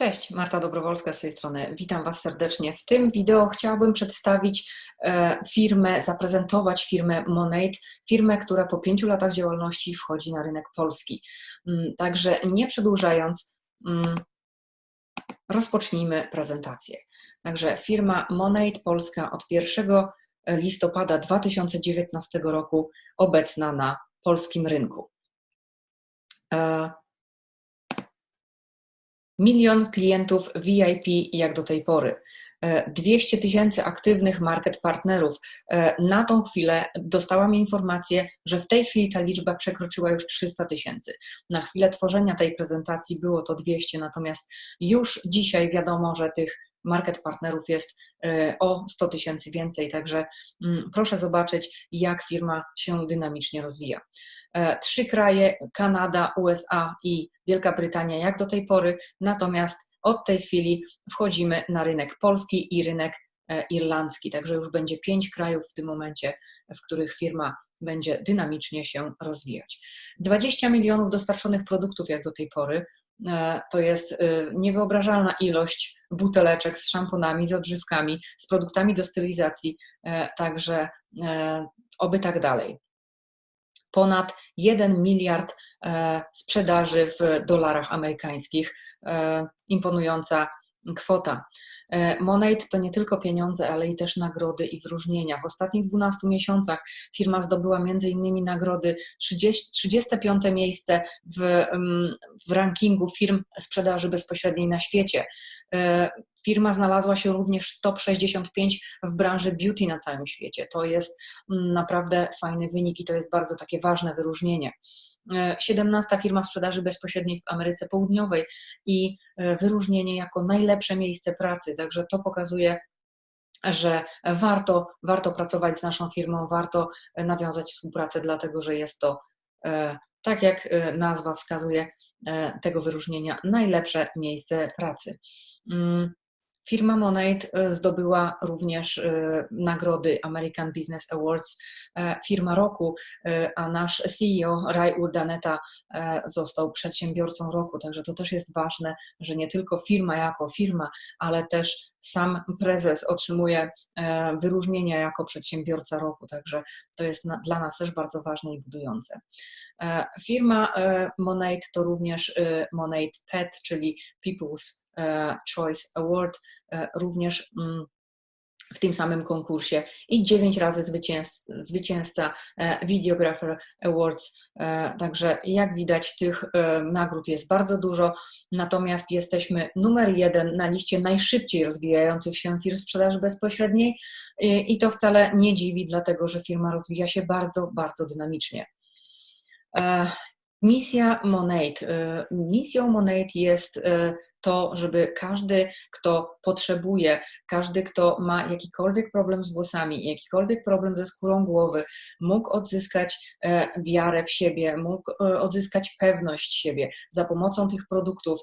Cześć, Marta Dobrowolska z tej strony. Witam Was serdecznie. W tym wideo chciałabym przedstawić e, firmę, zaprezentować firmę Monate, firmę, która po pięciu latach działalności wchodzi na rynek polski. Mm, także nie przedłużając, mm, rozpocznijmy prezentację. Także firma Monate Polska od 1 listopada 2019 roku obecna na polskim rynku. Milion klientów VIP jak do tej pory. 200 e, tysięcy aktywnych market partnerów. E, na tą chwilę dostałam informację, że w tej chwili ta liczba przekroczyła już 300 tysięcy. Na chwilę tworzenia tej prezentacji było to 200, natomiast już dzisiaj wiadomo, że tych market partnerów jest e, o 100 tysięcy więcej, także mm, proszę zobaczyć, jak firma się dynamicznie rozwija. E, trzy kraje, Kanada, USA i Wielka Brytania, jak do tej pory, natomiast od tej chwili wchodzimy na rynek polski i rynek e, irlandzki, także już będzie pięć krajów w tym momencie, w których firma będzie dynamicznie się rozwijać. 20 milionów dostarczonych produktów jak do tej pory, to jest e, niewyobrażalna ilość buteleczek z szamponami, z odżywkami, z produktami do stylizacji, e, także oby tak dalej. Ponad 1 miliard sprzedaży w dolarach amerykańskich, imponująca kwota. E, Monate to nie tylko pieniądze, ale i też nagrody i wyróżnienia. W ostatnich 12 miesiącach firma zdobyła m.in. nagrody 30, 35 miejsce w, mm, w rankingu firm sprzedaży bezpośredniej na świecie. E, firma znalazła się również w top 65 w branży beauty na całym świecie. To jest mm, naprawdę fajny wynik i to jest bardzo takie ważne wyróżnienie. 17 e, firma sprzedaży bezpośredniej w Ameryce Południowej i e, wyróżnienie jako najlepsze miejsce pracy. Także to pokazuje, że warto, warto pracować z naszą firmą, warto e, nawiązać współpracę, dlatego że jest to, tak jak nazwa wskazuje tego wyróżnienia, najlepsze miejsce pracy. Firma Monate e, zdobyła również e, nagrody American Business Awards e, Firma Roku, a nasz CEO Ray Urdaneta został przedsiębiorcą roku, także to też jest ważne, że nie tylko firma jako firma, ale też sam prezes otrzymuje wyróżnienia jako przedsiębiorca roku, także to jest dla nas też bardzo ważne i budujące. Firma Monate to również Monate PET, czyli People's Choice Award, E, również mm, w tym samym konkursie i dziewięć razy zwycięzca, zwycięzca Videographer Awards. E, także jak widać, tych e, nagród jest bardzo dużo, natomiast jesteśmy numer jeden na liście najszybciej rozwijających się firm sprzedaży bezpośredniej i to wcale nie dziwi, dlatego że firma rozwija się bardzo, bardzo dynamicznie. Misja Monate. Y, misją Monate jest y, to, żeby każdy, kto potrzebuje, każdy, kto ma jakikolwiek problem z włosami, jakikolwiek problem ze skórą głowy, mógł odzyskać e, wiarę w siebie, mógł e, odzyskać pewność siebie za pomocą tych produktów.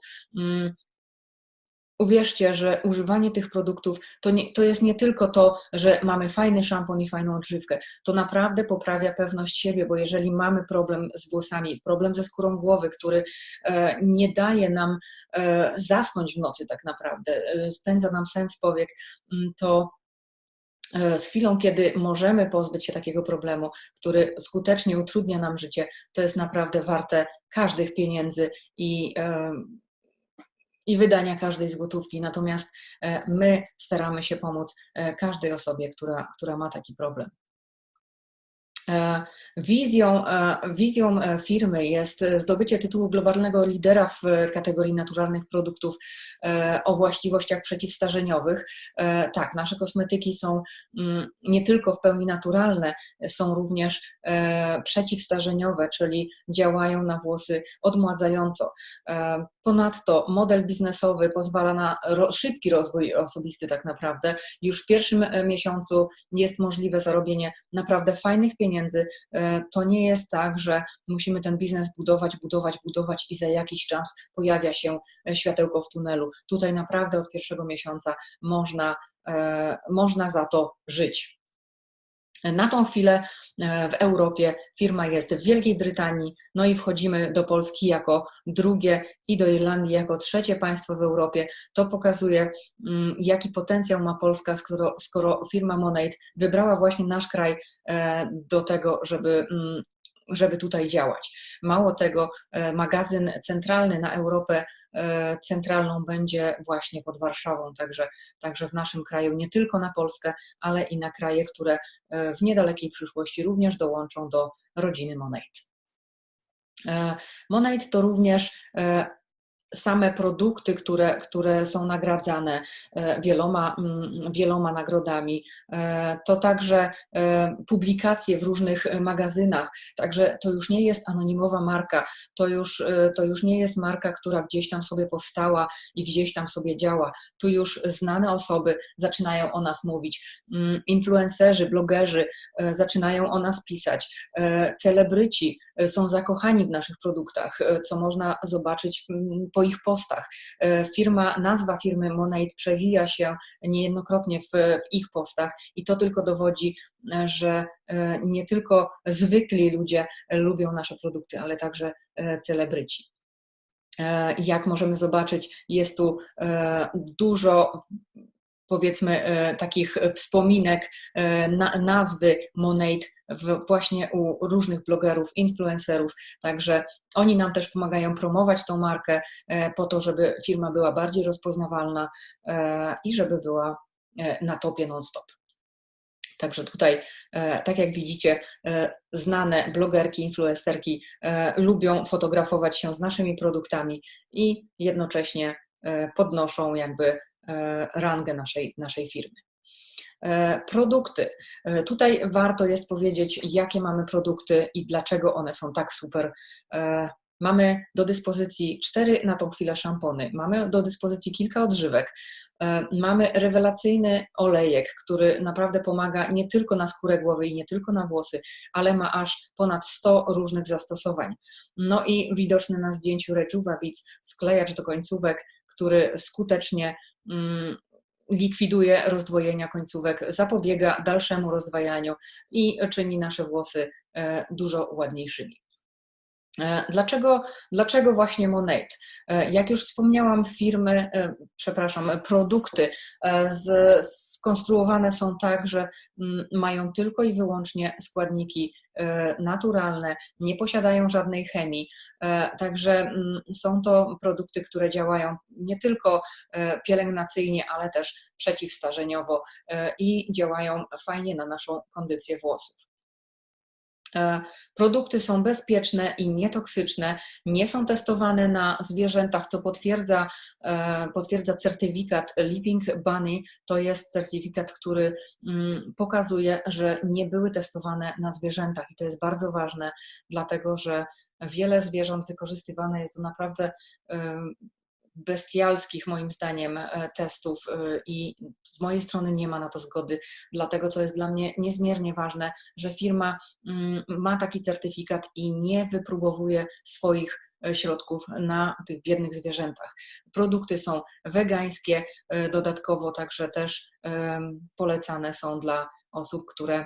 Uwierzcie, że używanie tych produktów to, nie, to jest nie tylko to, że mamy fajny szampon i fajną odżywkę. To naprawdę poprawia pewność siebie, bo jeżeli mamy problem z włosami, problem ze skórą głowy, który e, nie daje nam e, zasnąć w nocy tak naprawdę, e, spędza nam sens powiek, mm, to e, z chwilą, kiedy możemy pozbyć się takiego problemu, który skutecznie utrudnia nam życie, to jest naprawdę warte każdych pieniędzy i e, i wydania każdej złotówki. Natomiast e, my staramy się pomóc e, każdej osobie, która, która ma taki problem. E, wizją, wizją firmy jest zdobycie tytułu globalnego lidera w kategorii naturalnych produktów o właściwościach przeciwstarzeniowych. Tak, nasze kosmetyki są mm, nie tylko w pełni naturalne, są również przeciwstarzeniowe, czyli działają na włosy odmładzająco. Ponadto model biznesowy pozwala na szybki rozwój osobisty, tak naprawdę. Już w pierwszym miesiącu jest możliwe zarobienie naprawdę fajnych pieniędzy e, to nie jest tak, że musimy ten biznes budować, budować, budować i za jakiś czas pojawia się e, światełko w tunelu. Tutaj naprawdę od pierwszego miesiąca można, e, można za to żyć. Na tą chwilę e, w Europie firma jest w Wielkiej Brytanii, no i wchodzimy do Polski jako drugie i do Irlandii jako trzecie państwo w Europie. To pokazuje, mm, jaki potencjał ma Polska, skoro, skoro firma Monate wybrała właśnie nasz kraj e, do tego, żeby mm, żeby tutaj działać. Mało tego, e, magazyn centralny na Europę e, centralną będzie właśnie pod Warszawą, także, także w naszym kraju nie tylko na Polskę, ale i na kraje, które e, w niedalekiej przyszłości również dołączą do rodziny Monate. Monate to również same produkty, które, które są nagradzane e, wieloma, mm, wieloma nagrodami, e, to także e, publikacje w różnych magazynach, także to już nie jest anonimowa marka, to już, to już nie jest marka, która gdzieś tam sobie powstała i gdzieś tam sobie działa. Tu już znane osoby zaczynają o nas mówić, mm, influencerzy, blogerzy zaczynają o nas pisać, celebryci są zakochani w naszych produktach, co można zobaczyć mm, po ich postach. E, firma, nazwa firmy Monate przewija się niejednokrotnie w, w ich postach i to tylko dowodzi, e, że e, nie tylko zwykli ludzie lubią nasze produkty, ale także celebryci. Jak możemy zobaczyć, jest tu dużo powiedzmy takich wspominek nazwy Monate właśnie u różnych blogerów, influencerów. Także oni nam też pomagają promować tą markę e, po to, żeby firma była bardziej rozpoznawalna e, i żeby była e, na topie non-stop. Także tutaj, tak jak widzicie, znane blogerki, influencerki lubią fotografować się z naszymi produktami i jednocześnie podnoszą jakby rangę naszej, naszej firmy. E, produkty. E, tutaj warto jest powiedzieć, jakie mamy produkty i dlaczego one są tak super. E, mamy do dyspozycji cztery na tą chwilę szampony, mamy do dyspozycji kilka odżywek, mamy rewelacyjny olejek, który naprawdę pomaga nie tylko na skórę głowy i nie tylko na włosy, ale ma aż ponad 100 różnych zastosowań. No i widoczny na zdjęciu Rejuva sklejacz do końcówek, który skutecznie likwiduje rozdwojenia końcówek, zapobiega dalszemu rozdwajaniu i czyni nasze włosy e, dużo ładniejszymi. E, dlaczego, dlaczego właśnie Monate? E, jak już wspomniałam, firmy, przepraszam, produkty skonstruowane są tak, że mm, mają tylko i wyłącznie składniki E, naturalne, nie posiadają żadnej chemii. E, także mm, są to produkty, które działają nie tylko e, pielęgnacyjnie, ale też przeciwstarzeniowo i działają fajnie na naszą kondycję włosów. E, produkty są bezpieczne i nietoksyczne, nie są testowane na zwierzętach, co potwierdza, e, potwierdza certyfikat Leaping Bunny. To jest certyfikat, który mm, pokazuje, że nie były testowane na zwierzętach i to jest bardzo ważne, dlatego że wiele zwierząt wykorzystywane jest do naprawdę bestialskich, moim zdaniem, e, testów e, i z mojej strony nie ma na to zgody. Dlatego to jest dla mnie niezmiernie ważne, że firma mm, ma taki certyfikat i nie wypróbowuje swoich e, środków na tych biednych zwierzętach. Produkty są wegańskie, dodatkowo także też polecane są dla osób, które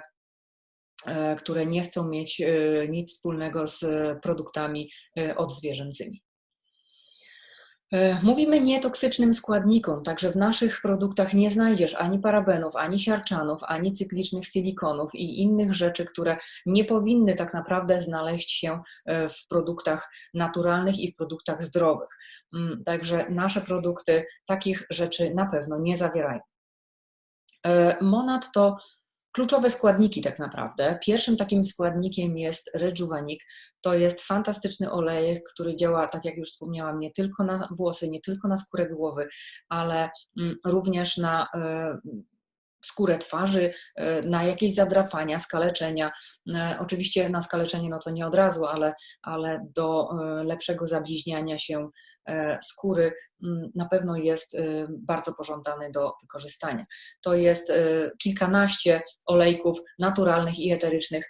które nie chcą mieć nic wspólnego z produktami odzwierzęcymi. E, mówimy nietoksycznym składnikom, także w naszych produktach nie znajdziesz ani parabenów, ani siarczanów, ani cyklicznych silikonów i innych rzeczy, które nie powinny tak naprawdę znaleźć się e, w produktach naturalnych i w produktach zdrowych. Mm, także nasze produkty takich rzeczy na pewno nie zawierają. E, Monad to kluczowe składniki tak naprawdę. Pierwszym takim składnikiem jest Rejuvanik. To jest fantastyczny olejek, który działa, tak jak już wspomniałam, nie tylko na włosy, nie tylko na skórę głowy, ale mm, również na e, skórę twarzy, e, na jakieś zadrapania, skaleczenia. E, oczywiście na skaleczenie no to nie od razu, ale, ale do e, lepszego zabliźniania się skóry mm, na pewno jest bardzo pożądany do wykorzystania. To jest kilkanaście olejków naturalnych i eterycznych,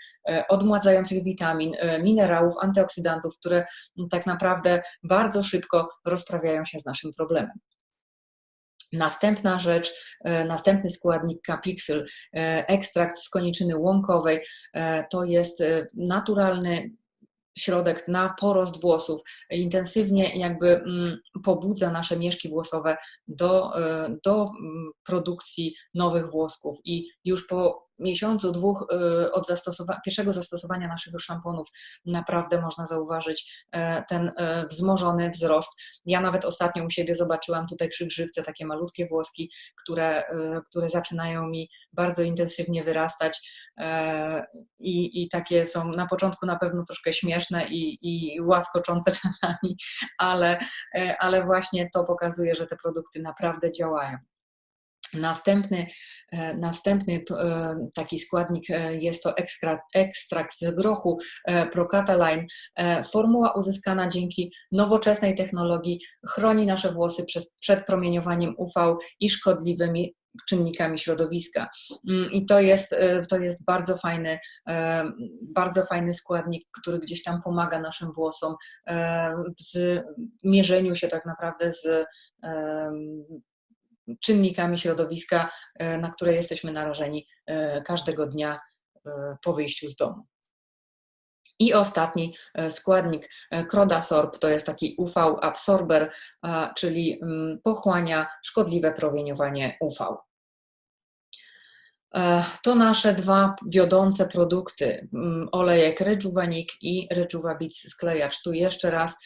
odmładzających witamin, minerałów, antyoksydantów, które tak naprawdę bardzo szybko rozprawiają się z naszym problemem. Następna rzecz, następny składnik Capixyl, ekstrakt z koniczyny łąkowej, to jest naturalny środek na porost włosów, intensywnie jakby mm, pobudza nasze mieszki włosowe do, e, do mm, produkcji nowych włosków. I już po miesiącu, dwóch y, od zastosowa pierwszego zastosowania naszych szamponów naprawdę można zauważyć e, ten e, wzmożony wzrost. Ja nawet ostatnio u siebie zobaczyłam tutaj przy grzywce takie malutkie włoski, które, e, które zaczynają mi bardzo intensywnie wyrastać i, i takie są na początku na pewno troszkę śmieszne i, i łaskoczące czasami, ale, ale właśnie to pokazuje, że te produkty naprawdę działają. Następny, e, następny e, taki składnik e, jest to ekstrakt z grochu Procataline. Formuła uzyskana dzięki nowoczesnej technologii chroni nasze włosy przed promieniowaniem UV i szkodliwymi czynnikami środowiska. Mm, I to jest, to jest bardzo fajny, bardzo fajny składnik, który gdzieś tam pomaga naszym włosom w mierzeniu się tak naprawdę z czynnikami środowiska, e, na które jesteśmy narażeni e, każdego dnia e, po wyjściu z domu. I ostatni składnik Crodasorb to jest taki UV absorber, czyli mm, pochłania szkodliwe promieniowanie UV. To nasze dwa wiodące produkty, mm, olejek Rejuvenik i Rejuvabit sklejacz. Tu jeszcze raz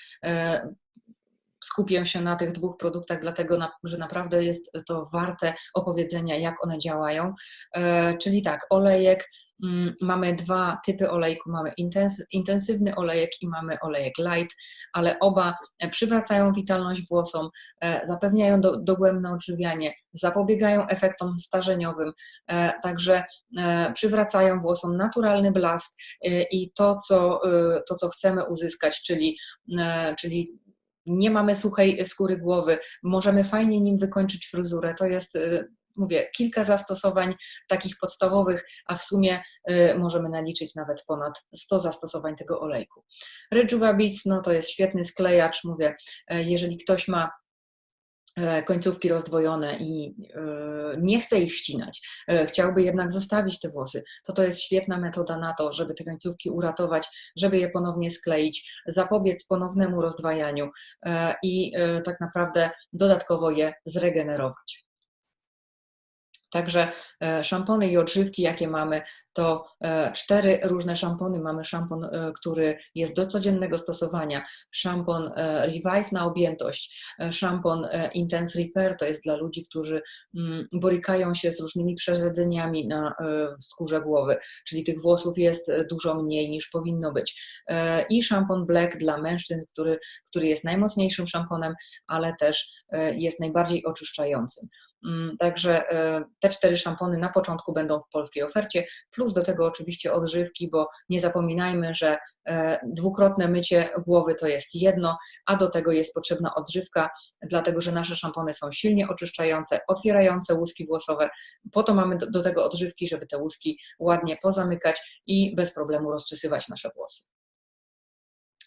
skupię się na tych dwóch produktach, dlatego, że naprawdę jest to warte opowiedzenia, jak one działają. E, czyli tak, olejek, mm, mamy dwa typy olejku, mamy intensywny olejek i mamy olejek light, ale oba przywracają witalność włosom, e, zapewniają do, dogłębne odżywianie, zapobiegają efektom starzeniowym, e, także przywracają włosom naturalny blask i to, co, to, co chcemy uzyskać, czyli, czyli nie mamy suchej skóry głowy, możemy fajnie nim wykończyć fryzurę. To jest y, mówię, kilka zastosowań takich podstawowych, a w sumie y, możemy naliczyć nawet ponad 100 zastosowań tego olejku. Rejuva Beats, no to jest świetny sklejacz, mówię, y, jeżeli ktoś ma końcówki rozdwojone i e, nie chce ich ścinać, e, chciałby jednak zostawić te włosy, to to jest świetna metoda na to, żeby te końcówki uratować, żeby je ponownie skleić, zapobiec ponownemu rozdwajaniu i tak naprawdę dodatkowo je zregenerować. Także e, szampony i odżywki, jakie mamy, to e, cztery różne szampony. Mamy szampon, e, który jest do codziennego stosowania, szampon Revive na objętość, szampon Intense Repair to jest dla ludzi, którzy mm, borykają się z różnymi przerzedzeniami na skórze głowy, czyli tych włosów jest dużo mniej niż powinno być. I szampon Black dla mężczyzn, który, który jest najmocniejszym szamponem, ale też jest najbardziej oczyszczającym. Mm, także e, te cztery szampony na początku będą w polskiej ofercie, plus do tego oczywiście odżywki, bo nie zapominajmy, że e, dwukrotne mycie głowy to jest jedno, a do tego jest potrzebna odżywka, dlatego że nasze szampony są silnie oczyszczające, otwierające łuski włosowe. Po to mamy do, tego odżywki, żeby te łuski ładnie pozamykać i bez problemu rozczesywać nasze włosy.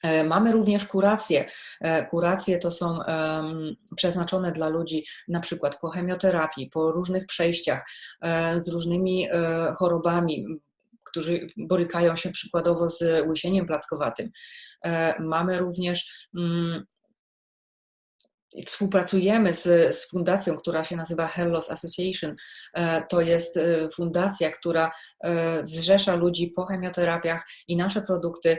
E, mamy również kuracje. E, kuracje to są przeznaczone dla ludzi na przykład po chemioterapii, po różnych przejściach e, z różnymi chorobami, którzy borykają się przykładowo z łysieniem plackowatym. Mamy również mm, współpracujemy z, z fundacją, która się nazywa Hellos Association. E, to jest e, fundacja, która e, zrzesza ludzi po chemioterapiach i nasze produkty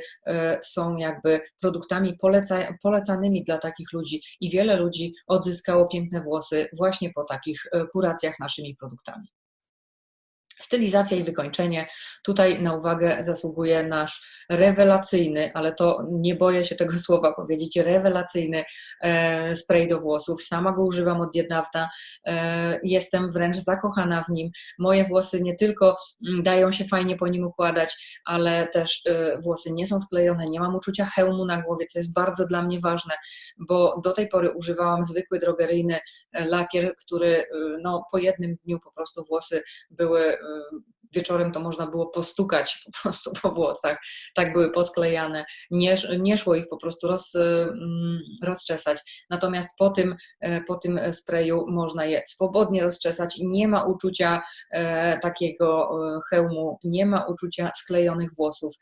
są jakby produktami poleca, polecanymi dla takich ludzi i wiele ludzi odzyskało piękne włosy właśnie po takich kuracjach naszymi produktami. Stylizacja i wykończenie. Tutaj na uwagę zasługuje nasz rewelacyjny, ale to nie boję się tego słowa powiedzieć, rewelacyjny e, spray do włosów. Sama go używam od niedawna. E, jestem wręcz zakochana w nim. Moje włosy nie tylko mm, dają się fajnie po nim układać, ale też e, włosy nie są sklejone, nie mam uczucia hełmu na głowie, co jest bardzo dla mnie ważne, bo do tej pory używałam zwykły drogeryjny lakier, który no, po jednym dniu po prostu włosy były wieczorem to można było postukać po prostu po włosach, tak były posklejane, nie, nie szło ich po prostu roz, mm, rozczesać, natomiast po tym, po tym sprayu można je swobodnie rozczesać. I nie ma uczucia takiego hełmu, nie ma uczucia sklejonych włosów,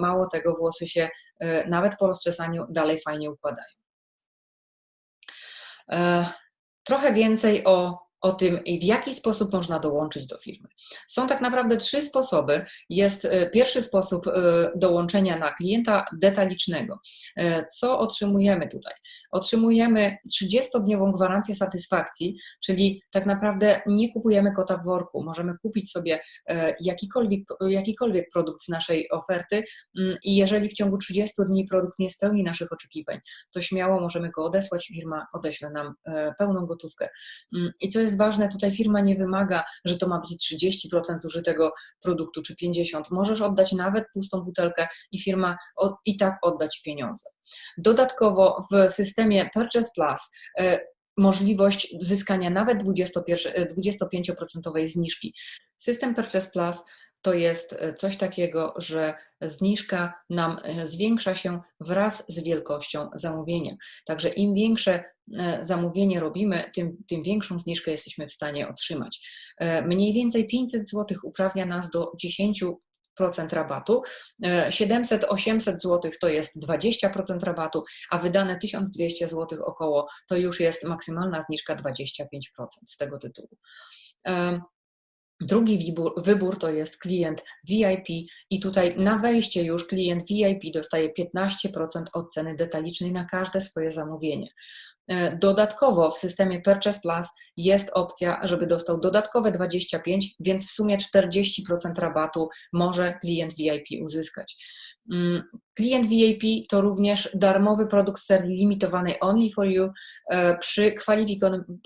mało tego, włosy się nawet po rozczesaniu dalej fajnie układają. Trochę więcej o o tym, w jaki sposób można dołączyć do firmy. Są tak naprawdę trzy sposoby. Jest e, pierwszy sposób e, dołączenia na klienta detalicznego. E, co otrzymujemy tutaj? Otrzymujemy 30-dniową gwarancję satysfakcji, czyli tak naprawdę nie kupujemy kota w worku. Możemy kupić sobie jakikolwiek, jakikolwiek produkt z naszej oferty mm, i jeżeli w ciągu 30 dni produkt nie spełni naszych oczekiwań, to śmiało możemy go odesłać, firma odeśle nam pełną gotówkę. Mm, I co jest jest ważne, tutaj firma nie wymaga, że to ma być 30% użytego produktu czy 50%. Możesz oddać nawet pustą butelkę i firma i tak oddać pieniądze. Dodatkowo w systemie Purchase Plus e, możliwość zyskania nawet 25% zniżki. System Purchase Plus to jest e, coś takiego, że zniżka nam e, zwiększa się wraz z wielkością zamówienia. Także im większe e, zamówienie robimy, tym, tym większą zniżkę jesteśmy w stanie otrzymać. Mniej więcej 500 zł uprawnia nas do 10 rabatu. 700-800 zł to jest 20% rabatu, a wydane 1200 zł około to już jest maksymalna zniżka 25% z tego tytułu. Drugi wybór, wybór, to jest klient VIP i tutaj na wejście już klient VIP dostaje 15% od ceny detalicznej na każde swoje zamówienie. E, dodatkowo w systemie Purchase Plus jest opcja, żeby dostał dodatkowe 25, więc w sumie 40% rabatu może klient VIP uzyskać. Mm, klient VIP to również darmowy produkt serii limitowanej Only for You e, przy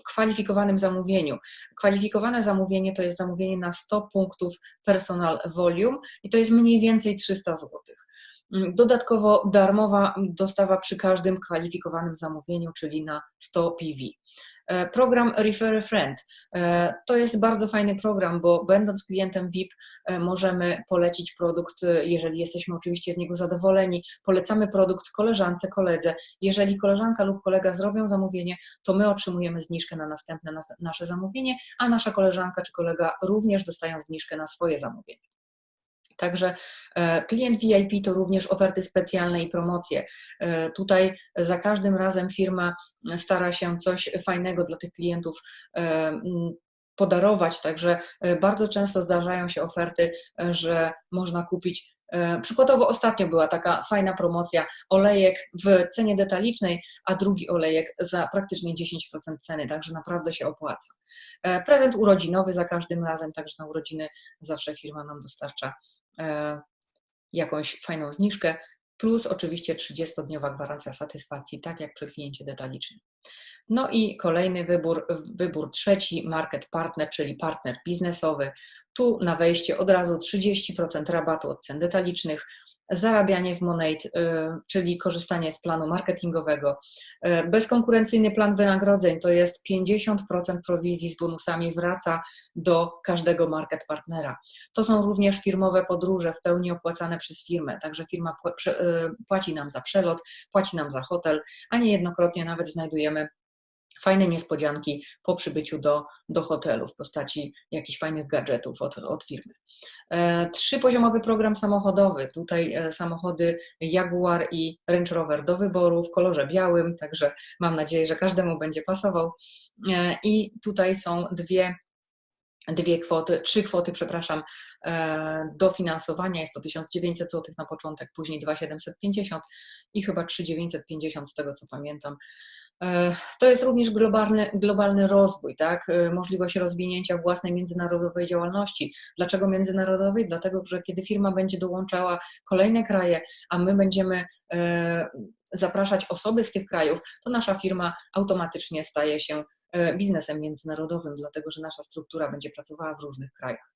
kwalifikowanym zamówieniu. Kwalifikowane zamówienie to jest zamówienie na 100 punktów personal volume i to jest mniej więcej 300 zł. Mm, dodatkowo darmowa dostawa przy każdym kwalifikowanym zamówieniu, czyli na 100 PV. E, program Refer a Friend e, to jest bardzo fajny program, bo będąc klientem VIP e, możemy polecić produkt, jeżeli jesteśmy oczywiście z niego zadowoleni, polecamy produkt koleżance, koledze. Jeżeli koleżanka lub kolega zrobią zamówienie, to my otrzymujemy zniżkę na następne nasze zamówienie, a nasza koleżanka czy kolega również dostają zniżkę na swoje zamówienie. Także e, klient VIP to również oferty specjalne i promocje. E, tutaj za każdym razem firma stara się coś fajnego dla tych klientów e, podarować, także bardzo często zdarzają się oferty, że można kupić Przykładowo ostatnio była taka fajna promocja, olejek w cenie detalicznej, a drugi olejek za praktycznie 10% ceny, także naprawdę się opłaca. Prezent urodzinowy za każdym razem, także na urodziny zawsze firma nam dostarcza jakąś fajną zniżkę, plus oczywiście 30-dniowa gwarancja satysfakcji, tak jak przy kliencie detalicznym. No i kolejny wybór, wybór trzeci, market partner, czyli partner biznesowy. Tu na wejście od razu 30% rabatu od cen detalicznych, zarabianie w Monate, y, czyli korzystanie z planu marketingowego. Y, bezkonkurencyjny plan wynagrodzeń to jest 50% prowizji z bonusami wraca do każdego market partnera. To są również firmowe podróże w pełni opłacane przez firmę, także firma y, płaci nam za przelot, płaci nam za hotel, a niejednokrotnie nawet znajdujemy fajne niespodzianki po przybyciu do, do hotelu w postaci jakichś fajnych gadżetów od, od firmy. E, trzypoziomowy program samochodowy. Tutaj e, samochody Jaguar i Range Rover do wyboru w kolorze białym, także mam nadzieję, że każdemu będzie pasował. E, I tutaj są dwie dwie kwoty, trzy kwoty, przepraszam, dofinansowania. Jest to 1900 zł na początek, później 2750 i chyba 3950 z tego co pamiętam. E, to jest również globalny, globalny rozwój, tak? E, możliwość rozwinięcia własnej międzynarodowej działalności. Dlaczego międzynarodowej? Dlatego, że kiedy firma będzie dołączała kolejne kraje, a my będziemy e, zapraszać osoby z tych krajów, to nasza firma automatycznie staje się biznesem międzynarodowym, dlatego że nasza struktura będzie pracowała w różnych krajach.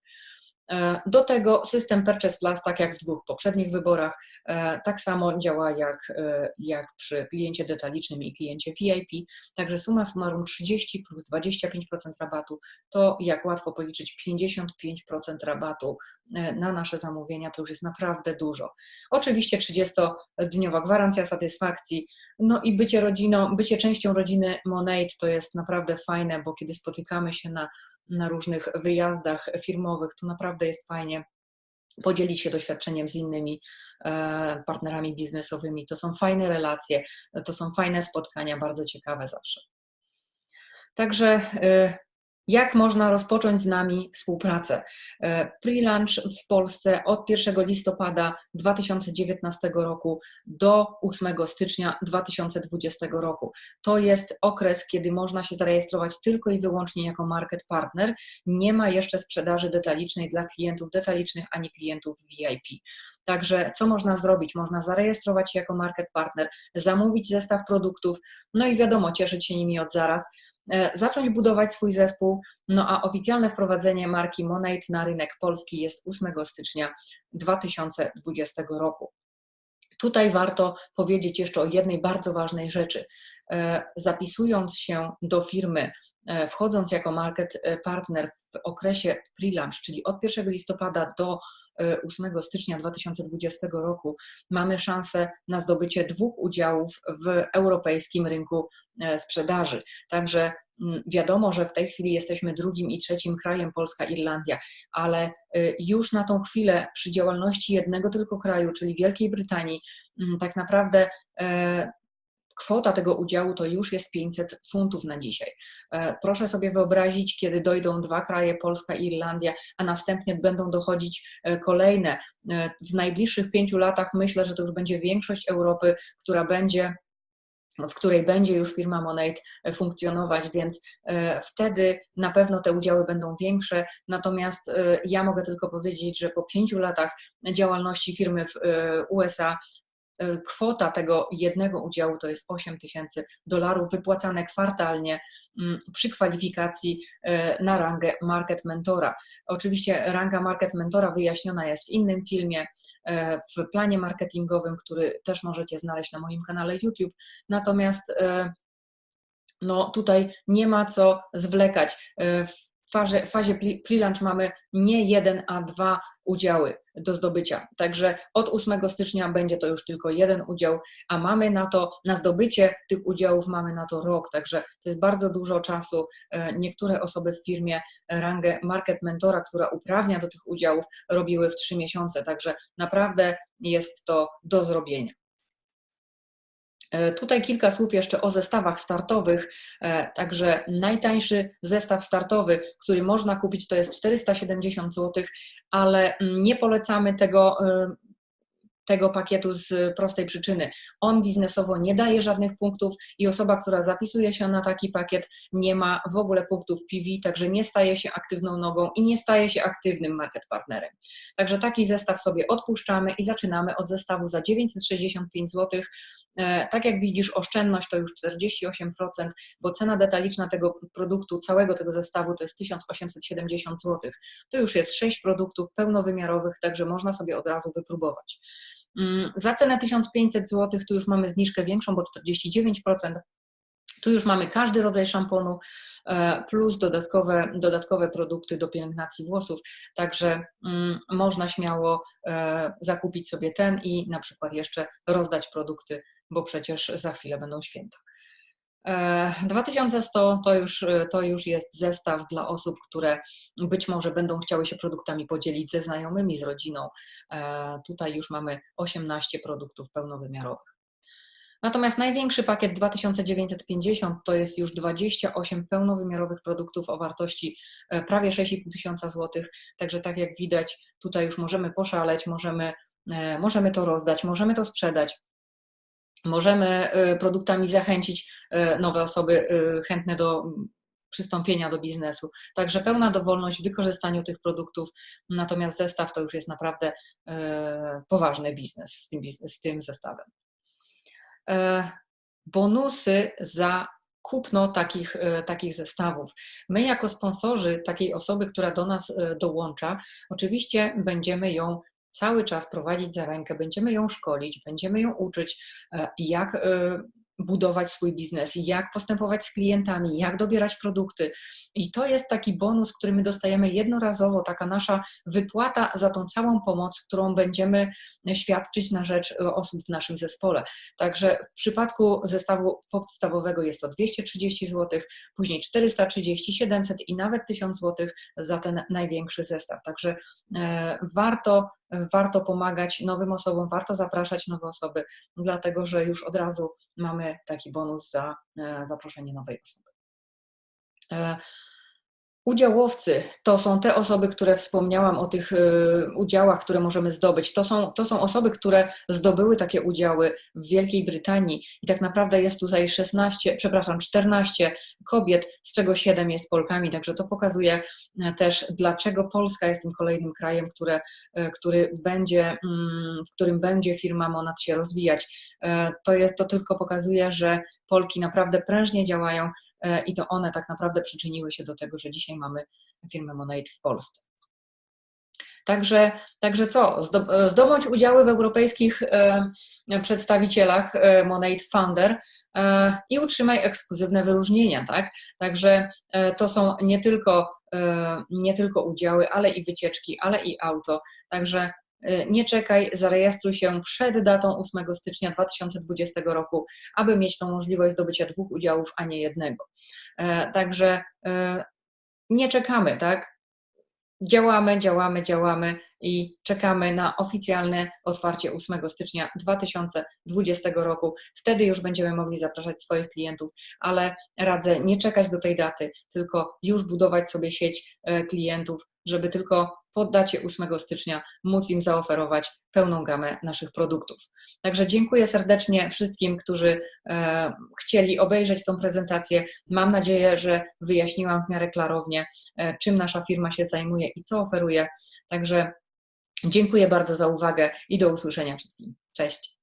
E, do tego system Purchase Plus, tak jak w dwóch poprzednich wyborach, e, tak samo działa jak, e, jak przy kliencie detalicznym i kliencie VIP. Także suma summarum 30 plus 25% rabatu to, jak łatwo policzyć, 55% rabatu na nasze zamówienia to już jest naprawdę dużo. Oczywiście 30-dniowa gwarancja satysfakcji, no i bycie rodziną, bycie częścią rodziny Monate to jest naprawdę fajne, bo kiedy spotykamy się na na różnych wyjazdach firmowych, to naprawdę jest fajnie podzielić się doświadczeniem z innymi e, partnerami biznesowymi. To są fajne relacje, to są fajne spotkania, bardzo ciekawe zawsze. Także e, jak można rozpocząć z nami współpracę. E, pre-launch w Polsce od 1 listopada 2019 roku do 8 stycznia 2020 roku. To jest okres, kiedy można się zarejestrować tylko i wyłącznie jako market partner. Nie ma jeszcze sprzedaży detalicznej dla klientów detalicznych ani klientów VIP. Także co można zrobić? Można zarejestrować się jako market partner, zamówić zestaw produktów, no i wiadomo, cieszyć się nimi od zaraz zacząć budować swój zespół, no a oficjalne wprowadzenie marki Monate na rynek polski jest 8 stycznia 2020 roku. Tutaj warto powiedzieć jeszcze o jednej bardzo ważnej rzeczy. E, zapisując się do firmy, e, wchodząc jako market partner w okresie pre-launch, czyli od 1 listopada do 8 stycznia 2020 roku, mamy szansę na zdobycie dwóch udziałów w europejskim rynku sprzedaży. Także Mm, wiadomo, że w tej chwili jesteśmy drugim i trzecim krajem, Polska, Irlandia, ale y, już na tą chwilę przy działalności jednego tylko kraju, czyli Wielkiej Brytanii, mm, tak naprawdę e, kwota tego udziału to już jest 500 funtów na dzisiaj. E, proszę sobie wyobrazić, kiedy dojdą dwa kraje, Polska i Irlandia, a następnie będą dochodzić e, kolejne. W najbliższych pięciu latach myślę, że to już będzie większość Europy, która będzie w której będzie już firma Monate e, funkcjonować, więc e, wtedy na pewno te udziały będą większe. Natomiast e, ja mogę tylko powiedzieć, że po pięciu latach działalności firmy w USA E, kwota tego jednego udziału to jest 8 tysięcy dolarów wypłacane kwartalnie mm, przy kwalifikacji e, na rangę Market Mentora. Oczywiście ranga Market Mentora wyjaśniona jest w innym filmie, e, w planie marketingowym, który też możecie znaleźć na moim kanale YouTube. Natomiast no tutaj nie ma co zwlekać. W fazie, fazie pre-launch mamy nie jeden, a dwa udziały do zdobycia. Także od 8 stycznia będzie to już tylko jeden udział, a mamy na to, na zdobycie tych udziałów mamy na to rok, także to jest bardzo dużo czasu. E, niektóre osoby w firmie rangę market mentora, która uprawnia do tych udziałów, robiły w 3 miesiące, także naprawdę jest to do zrobienia. E, tutaj kilka słów jeszcze o zestawach startowych. E, także najtańszy zestaw startowy, który można kupić, to jest 470 zł, ale mm, nie polecamy tego tego pakietu z prostej przyczyny. On biznesowo nie daje żadnych punktów i osoba, która zapisuje się na taki pakiet, nie ma w ogóle punktów PV, także nie staje się aktywną nogą i nie staje się aktywnym market partnerem. Także taki zestaw sobie odpuszczamy i zaczynamy od zestawu za 965 zł. E, tak jak widzisz, oszczędność to już 48%, bo cena detaliczna tego produktu, całego tego zestawu to jest 1870 zł. To już jest 6 produktów pełnowymiarowych, także można sobie od razu wypróbować. Mm, za cenę 1500 zł tu już mamy zniżkę większą, bo 49%. Tu już mamy każdy rodzaj szamponu e, plus dodatkowe, dodatkowe produkty do pielęgnacji włosów, także mm, można śmiało e, zakupić sobie ten i na przykład jeszcze rozdać produkty, bo przecież za chwilę będą święta. 2100 e, to już, to już jest zestaw dla osób, które być może będą chciały się produktami podzielić ze znajomymi, z rodziną. E, tutaj już mamy 18 produktów pełnowymiarowych. Natomiast największy pakiet 2950 to jest już 28 pełnowymiarowych produktów o wartości e, prawie 6,5 tysiąca złotych. Także tak jak widać, tutaj już możemy poszaleć, możemy, możemy to rozdać, możemy to sprzedać. Możemy y, produktami zachęcić y, nowe osoby y, chętne do przystąpienia do biznesu. Także pełna dowolność w wykorzystaniu tych produktów, natomiast zestaw to już jest naprawdę poważny biznes z tym, z tym zestawem. Bonusy za kupno takich, takich zestawów. My, jako sponsorzy takiej osoby, która do nas dołącza, oczywiście będziemy ją cały czas prowadzić za rękę, będziemy ją szkolić, będziemy ją uczyć, jak budować swój biznes, jak postępować z klientami, jak dobierać produkty. I to jest taki bonus, który my dostajemy jednorazowo, taka nasza wypłata za tą całą pomoc, którą będziemy świadczyć na rzecz e, osób w naszym zespole. Także w przypadku zestawu podstawowego jest to 230 zł, później 430, 700 i nawet 1000 zł za ten największy zestaw. Także e, warto warto pomagać nowym osobom, warto zapraszać nowe osoby, dlatego że już od razu mamy taki bonus za e, zaproszenie nowej osoby. Udziałowcy to są te osoby, które wspomniałam o tych y, udziałach, które możemy zdobyć. To są, to są osoby, które zdobyły takie udziały w Wielkiej Brytanii i tak naprawdę jest tutaj 16, przepraszam, 14 kobiet, z czego 7 jest Polkami, także to pokazuje e, też, dlaczego Polska jest tym kolejnym krajem, które, e, który będzie, mm, w którym będzie firma Monat się rozwijać. E, to, jest, to tylko pokazuje, że Polki naprawdę prężnie działają i to one tak naprawdę przyczyniły się do tego, że dzisiaj mamy firmę Monate w Polsce. Także, także co? Zdobądź udziały w europejskich e, przedstawicielach e, Monate Founder e, i utrzymaj ekskluzywne wyróżnienia, tak? Także to są nie tylko, nie tylko udziały, ale i wycieczki, ale i auto. Także nie czekaj, zarejestruj się przed datą 8 stycznia 2020 roku, aby mieć tą możliwość zdobycia dwóch udziałów, a nie jednego. Także nie czekamy, tak? Działamy, działamy, działamy i czekamy na oficjalne otwarcie 8 stycznia 2020 roku. Wtedy już będziemy mogli zapraszać swoich klientów, ale radzę nie czekać do tej daty, tylko już budować sobie sieć e, klientów, żeby tylko po dacie 8 stycznia móc im zaoferować pełną gamę naszych produktów. Także dziękuję serdecznie wszystkim, którzy e, chcieli obejrzeć tą prezentację. Mam nadzieję, że wyjaśniłam w miarę klarownie, e, czym nasza firma się zajmuje i co oferuje. Także dziękuję bardzo za uwagę i do usłyszenia wszystkim. Cześć.